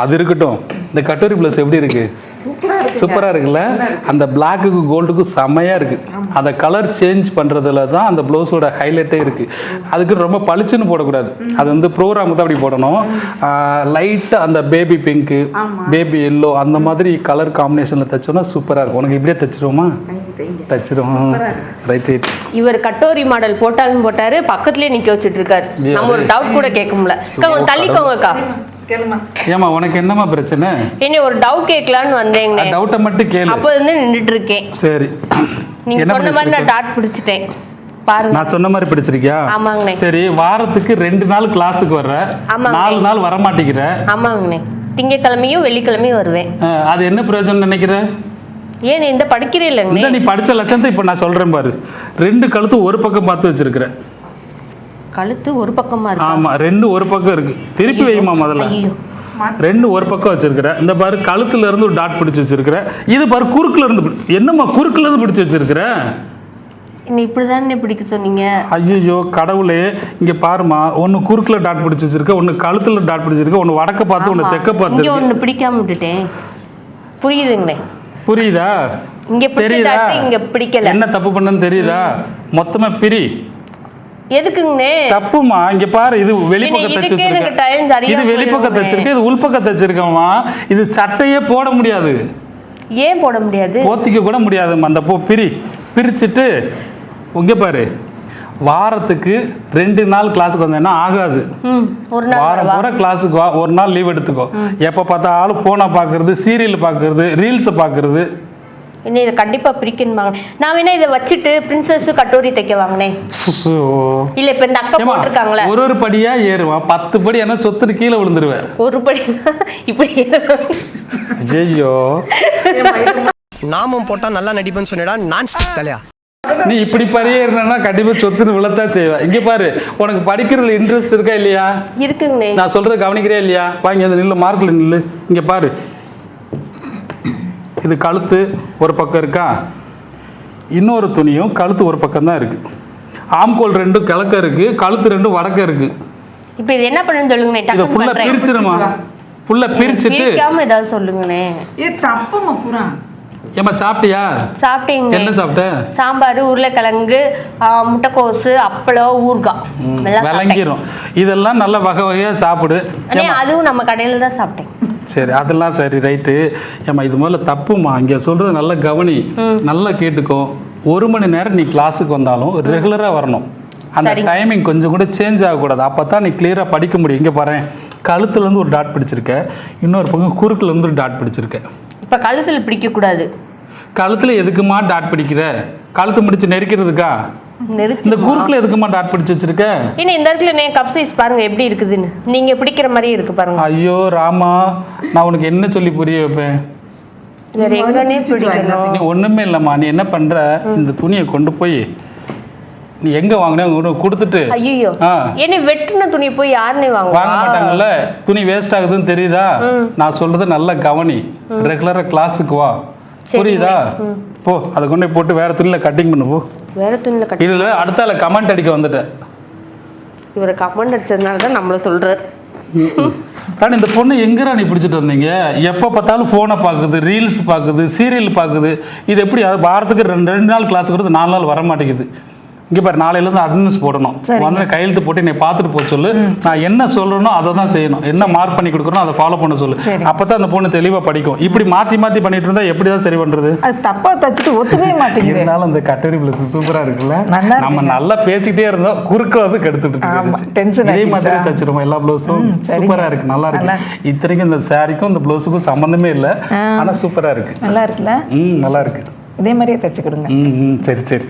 அது இருக்கட்டும். இந்த கட்டோரி ப்ளஸ் எப்படி இருக்கு? சூப்பரா இருக்கு சூப்பராக இருக்குல்ல? அந்த பிளாக்குக்கு கோல்டுக்கும் செம்மையாக இருக்குது அந்த கலர் சேஞ்ச் பண்ணுறதுல தான் அந்த ப்ளவுஸோட ஹைலைட்டே இருக்குது அதுக்கு ரொம்ப பளிச்சுன்னு போடக்கூடாது. அது வந்து ப்ரோக்ராமுக்கு தான் அப்படி போடணும். லைட்டாக அந்த பேபி பிங்க்கு. பேபி எல்லோ அந்த மாதிரி கலர் காம்பினேஷனில் தைச்சோன்னா சூப்பராக இருக்கும். உனக்கு இப்படியே தைச்சிருவோமா? தைச்சிருவோம் ரைட் ரைட் இவர் கட்டோரி மாடல் போட்டாலும் போட்டாரு பக்கத்துலயே நிக்க வச்சிட்டு இருக்காரு நம்ம ஒரு டவுட் கூட கேட்க முடியல. தள்ளிக்கோங்கக்கா கேளுமா ஏமா உனக்கு என்னம்மா பிரச்சனை? என்ன ஒரு டவுட் கேட்கலான்னு வந்தேங்க. டவுட்டை மட்டும் கேளு. அப்போ வந்து நின்றுட்டு இருக்கேன் சரி. நீங்க சொன்ன மாதிரி? நான் டாட் பிடிச்சிட்டேன். பாருங்க. நான் சொன்ன மாதிரி பிடிச்சிருக்கியா? ஆமாங்கண்ணே. சரி வாரத்துக்கு ரெண்டு நாள் கிளாஸுக்கு வர்ற. நாலு நாள் வர மாட்டேங்கிற ஆமாங்கண்ணே. திங்கக்கிழமையும் வெள்ளிக்கிழமையும் வருவேன். அது என்ன பிரயோஜனம் நினைக்கிற? ஏன் இந்த படிக்கிறே இந்த இல்லைங்கண்ணே நீ படிச்ச லட்சத்தை இப்போ நான் சொல்றேன் பாரு. ரெண்டு கழுத்து ஒரு பக்கம் பார்த்து வச்சிருக்கிற. கழுத்து ஒரு பக்கமா இருக்கு? ஆமா ரெண்டு ஒரு பக்கம் இருக்கு. திருப்பி வைமா முதல்ல. ரெண்டு ஒரு பக்கம் வச்சிருக்கிற. இந்த பாரு கழுத்துல இருந்து ஒரு டாட் பிடிச்சு வச்சிருக்கிற. இது பாரு குறுக்குல இருந்து என்னம்மா குறுக்குல இருந்து பிடிச்சு வச்சிருக்கிற? என்ன இப்படிதானே பிடிக்க சொன்னீங்க? ஐயோ கடவுளே. இங்க பாருமா ஒன்னு குறுக்குல டாட் பிடிச்சு வச்சிருக்க ஒன்னு கழுத்துல டாட் பிடிச்சிருக்க ஒன்னு வடக்க பார்த்து ஒன்னு. தெக்க பார்த்து. ஒண்ணு பிடிக்காம விட்டுட்டேன். புரியுதுங்கண்ணே புரியுதா? இங்க தெரியுதா? இங்க பிடிக்கல. என்ன தப்பு பண்ணன்னு தெரியுதா? மொத்தமா பிரி. எதுக்குங்கண்ணே? தப்புமா இங்க பாரு இது வெளிப்பக்கம் என்ன, தச்சு இதுக்கே எனக்கு வச்சிருக்க time சரியா இது வெளிப்பக்கம். தச்சிருக்க இது உள்பக்கம் தச்சிருக்கம்மா இது சட்டையே போட முடியாது. ஏன் போட முடியாது? போத்திக்க கூட முடியாதும்மா அந்த போ பிரி. பிரிச்சுட்டு இங்க பாரு. வாரத்துக்கு ரெண்டு நாள் கிளாஸுக்கு வந்தேன்னா ஆகாது. ம் ஒரு நாள் வாரம்? பூரா கிளாஸுக்கு வா ஒரு நாள் லீவ் எடுத்துக்கோ. எப்போ பார்த்தாலும் ஃபோனை பார்க்கறது சீரியல் பார்க்கறது ரீல்ஸை பார்க்கறது. என்ன இதை கண்டிப்பா பிரிக்கணுமாங்க நான் வேணா இதை வச்சுட்டு பிரின்சஸ் கட்டோரி தைக்க வாங்கினேன். இல்ல இப்ப இந்த அக்கா போட்டிருக்காங்களே. ஒரு ஒரு படியா ஏறுவான் பத்து படி என்ன சொத்துன்னு கீழே விழுந்துருவேன் ஒரு படி இப்படி ஐயோ நாமம் போட்டா நல்லா நடிப்பேன்னு சொன்னடா நான் தலையா? நீ இப்படி இருந்தா கண்டிப்பா சொத்துன்னு விழத்தான் செய்வேன். இங்க பாரு உனக்கு படிக்கிறதுல இன்ட்ரெஸ்ட் இருக்கா இல்லையா? இருக்குங்கண்ணே. நான் சொல்றது கவனிக்கிறியா இல்லையா? வாங்கி அந்த நில்லு மார்க்கில் நில்லு. இங்க பாரு. இது கழுத்து ஒரு பக்கம் இருக்கா? இன்னொரு துணியும் கழுத்து ஒரு பக்கம் தான் இருக்கு. ஆம்கோல் ரெண்டும் கிழக்க இருக்கு கழுத்து ரெண்டும் வடக்க இருக்கு. இப்ப இது என்ன பண்ணுன்னு சொல்லுங்கண்ணே இதை ஃபுல்லா பிரிச்சிருமா? ஃபுல்லா பிரிச்சுட்டு ஏதாவது சொல்லுங்கண்ணே. ஏ தப்புமா பூரா. ஏம்மா சாப்பிட்டியா? சாப்பிட்டீங்க. என்ன சாப்பிட்ட? சாம்பார் உருளைக்கிழங்கு முட்டைக்கோசு அப்பளம் ஊறுகாய். விளங்கிரும். இதெல்லாம் நல்ல வகை வகையாக சாப்பிடு. அதுவும் நம்ம கடையில தான் சாப்பிட்டேன். சரி அதெல்லாம் சரி ரைட்டு. ஏம்மா இது முதல்ல தப்புமா இங்கே சொல்கிறது நல்லா கவனி. நல்லா கேட்டுக்கோ. ஒரு மணி நேரம் நீ கிளாஸுக்கு வந்தாலும் ரெகுலராக வரணும். அந்த. டைமிங் கொஞ்சம் கூட சேஞ்ச் ஆகக்கூடாது. அப்போ தான் நீ கிளியராக படிக்க முடியும். இங்கே பாரு. கழுத்துலேருந்து ஒரு டாட் பிடிச்சிருக்க. இன்னொரு பக்கம் குறுக்குலேருந்து ஒரு டாட் பிடிச்சிருக்க. இப்ப கழுத்துல பிடிக்க கூடாது கழுத்தில் எதுக்குமா டாட் பிடிக்கிற? கழுத்து முடிச்சு நெரிக்கிறதுக்கா? நெரிச்சு இந்த குறுக்கில் எதுக்குமா டாட் பிடிச்சு வச்சிருக்க? ஏன்னா இந்த இடத்துல நே கப் சைஸ் பாருங்க எப்படி இருக்குதுன்னு. நீங்க பிடிக்கிற மாதிரி இருக்கு பாருங்க. ஐயோ ராமா நான் உனக்கு என்ன சொல்லி புரிய வைப்பேன்? வேற பிடிக்கணும். நீ ஒண்ணுமே இல்லைம்மா நீ என்ன பண்ற? இந்த துணியை கொண்டு போய் நீ எங்க வாங்கின? உனக்கு கொடுத்துட்டு. ஐயோ. என்ன வெட்டுன துணி போய் யாருன்னே வாங்க வாங்குவா மாட்டாங்கல்ல? துணி வேஸ்ட் ஆகுதுன்னு தெரியுதா? நான் சொல்றது நல்ல கவனி. ரெகுலரா கிளாஸுக்கு வா. புரியுதா? போ அதை கொண்டு போட்டு வேற துணியில கட்டிங் பண்ணு போ. வேற துணியில கட்டி இதுல அடுத்தால கமெண்ட் அடிக்க வந்துட்டேன். இவரை கமெண்ட் அடிச்சதுனால தான் நம்மள சொல்றாரு. ஆனால் இந்த பொண்ணு எங்கடா நீ பிடிச்சிட்டு வந்தீங்க? எப்போ பார்த்தாலும் ஃபோனை பார்க்குது ரீல்ஸ் பார்க்குது சீரியல் பார்க்குது. இது எப்படி வாரத்துக்கு ரெண்டு ரெண்டு நாள் கிளாஸ் வருது நாலு நாள் வர மாட்டேங்குது. இங்கே பாரு நாளையிலேருந்து அட்டண்டன்ஸ் போடணும். வந்து கையெழுத்து போட்டு நீ பார்த்துட்டு போக சொல்லு. நான் என்ன சொல்கிறேனோ அதை தான் செய்யணும். என்ன மார்க் பண்ணி கொடுக்குறோம் அதை ஃபாலோ பண்ண சொல்லு. அப்போ தான் அந்த பொண்ணு தெளிவாக படிக்கும். இப்படி மாற்றி மாற்றி பண்ணிட்டு இருந்தா எப்படி தான் சரி பண்ணுறது அது தப்பா தச்சுட்டு ஒத்துக்கவே மாட்டேங்குது. இருந்தாலும் அந்த கட்டரி பிளஸ் சூப்பரா இருக்குல்ல? நம்ம. நல்லா பேசிக்கிட்டே இருந்தோம் குறுக்க வந்து கெடுத்துட்டு tension இதே மாதிரி? தச்சிருவோம் எல்லா பிளவுஸும் ம், சரிங்க. சூப்பரா இருக்கு நல்லா. இருக்கு. இத்தனைக்கும் இந்த சாரிக்கும் இந்த பிளவுஸுக்கும் சம்மந்தமே இல்லை. ஆ. ஆனா சூப்பரா இருக்கு. நல்லா இருக்குல்ல? ம் நல்லா இருக்கு. இதே மாதிரியே தச்சுக்கிடுங்க ம் சரி சரி.